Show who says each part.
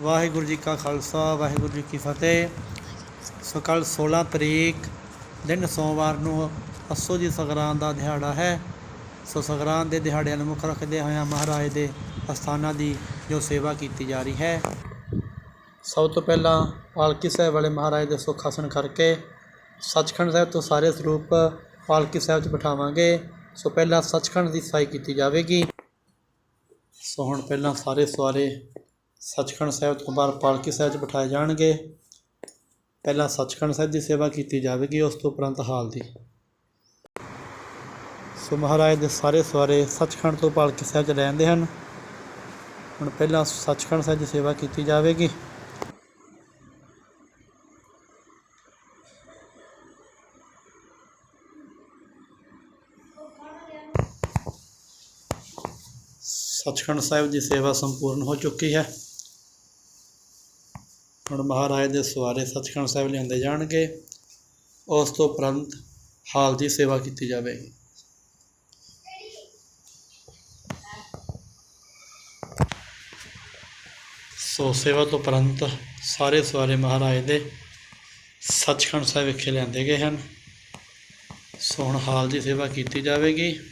Speaker 1: ਵਾਹਿਗੁਰੂ ਜੀ ਕਾ ਖਾਲਸਾ, ਵਾਹਿਗੁਰੂ ਜੀ ਕੀ ਫਤਿਹ। ਸੋ ਕੱਲ੍ਹ 16 ਤਰੀਕ, ਦਿਨ ਸੋਮਵਾਰ ਨੂੰ ਅੱਸੋ ਜੀ ਸੰਗਰਾਂਦ ਦਾ ਦਿਹਾੜਾ ਹੈ। ਸੋ ਸੰਗਰਾਂਦ ਦੇ ਦਿਹਾੜਿਆਂ ਨੂੰ ਮੁੱਖ ਰੱਖਦੇ ਹੋਇਆਂ ਮਹਾਰਾਜ ਦੇ ਅਸਥਾਨਾਂ ਦੀ ਜੋ ਸੇਵਾ ਕੀਤੀ ਜਾ ਰਹੀ ਹੈ। ਸਭ ਤੋਂ ਪਹਿਲਾਂ ਪਾਲਕੀ ਸਾਹਿਬ ਵਾਲੇ ਮਹਾਰਾਜ ਦੇ ਸੁੱਖ ਆਸਣ ਕਰਕੇ ਸੱਚਖੰਡ ਸਾਹਿਬ ਤੋਂ ਸਾਰੇ ਸਰੂਪ ਪਾਲਕੀ ਸਾਹਿਬ 'ਚ ਬਿਠਾਵਾਂਗੇ। ਸੋ ਪਹਿਲਾਂ ਸੱਚਖੰਡ ਦੀ ਸਾਈ ਕੀਤੀ ਜਾਵੇਗੀ। ਸੋ ਹੁਣ ਪਹਿਲਾਂ ਸਾਰੇ ਸਵਾਰੇ ਸੱਚਖੰਡ ਸਾਹਿਬ ਤੋਂ ਬਾਹਰ ਪਾਲਕੀ ਸਾਹਿਬ 'ਚ ਬਿਠਾਏ ਜਾਣਗੇ। ਪਹਿਲਾਂ ਸੱਚਖੰਡ ਸਾਹਿਬ ਦੀ ਸੇਵਾ ਕੀਤੀ ਜਾਵੇਗੀ, ਉਸ ਤੋਂ ਉਪਰੰਤ ਹਾਲ ਦੀ। ਸੋ ਮਹਾਰਾਜ ਦੇ ਸਾਰੇ ਸਵਾਰੇ ਸੱਚਖੰਡ ਤੋਂ ਪਾਲਕੀ ਸਾਹਿਬ 'ਚ ਰਹਿੰਦੇ ਹਨ। ਹੁਣ ਪਹਿਲਾਂ ਸੱਚਖੰਡ ਸਾਹਿਬ ਦੀ ਸੇਵਾ ਕੀਤੀ ਜਾਵੇਗੀ। ਸੱਚਖੰਡ ਸਾਹਿਬ ਦੀ ਸੇਵਾ ਸੰਪੂਰਨ ਹੋ ਚੁੱਕੀ ਹੈ। ਹੁਣ ਮਹਾਰਾਜ ਦੇ ਸਵਾਰੇ ਸੱਚਖੰਡ ਸਾਹਿਬ ਲਿਆਂਦੇ ਜਾਣਗੇ, ਉਸ ਤੋਂ ਉਪਰੰਤ ਹਾਲ ਦੀ ਸੇਵਾ ਕੀਤੀ ਜਾਵੇਗੀ। ਸੋ ਸੇਵਾ ਤੋਂ ਉਪਰੰਤ ਸਾਰੇ ਸਵਾਰੇ ਮਹਾਰਾਜ ਦੇ ਸੱਚਖੰਡ ਸਾਹਿਬ ਵਿਖੇ ਲਿਆਂਦੇ ਗਏ ਹਨ। ਸੋ ਹੁਣ ਹਾਲ ਦੀ ਸੇਵਾ ਕੀਤੀ ਜਾਵੇਗੀ।